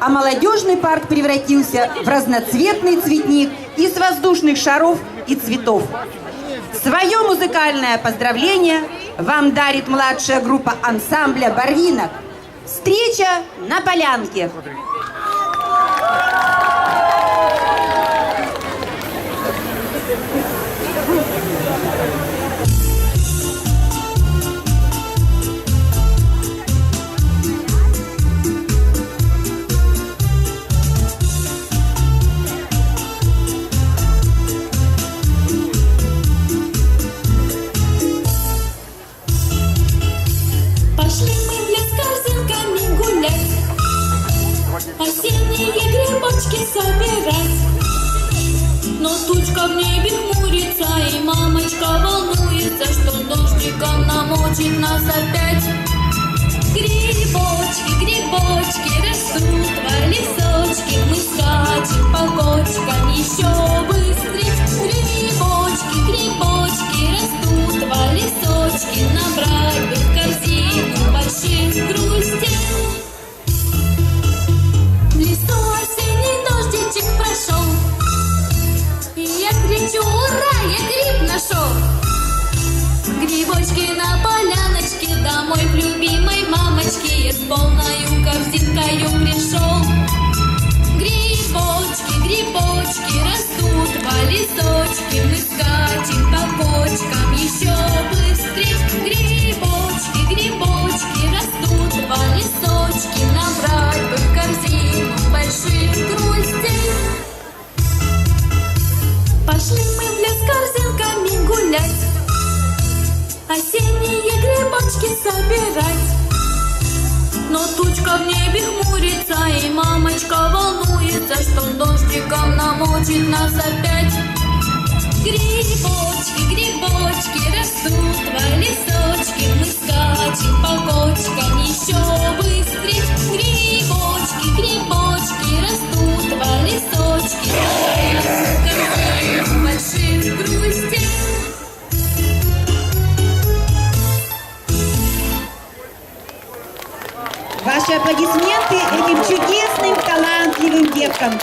а молодежный парк превратился в разноцветный цветник из воздушных шаров и цветов. Свое музыкальное поздравление вам дарит младшая группа ансамбля «Барвинок». Встреча на полянке. Пошли грибочки собирать. Но тучка в небе хмурится, и мамочка волнуется, Что дождиком намочит нас опять. Грибочки, грибочки растут На поляночке домой к любимой мамочке Я с Осенние грибочки собирать. Но тучка в небе хмурится И мамочка волнуется Что дождиком намочит нас опять Ваши аплодисменты этим чудесным, талантливым девкам.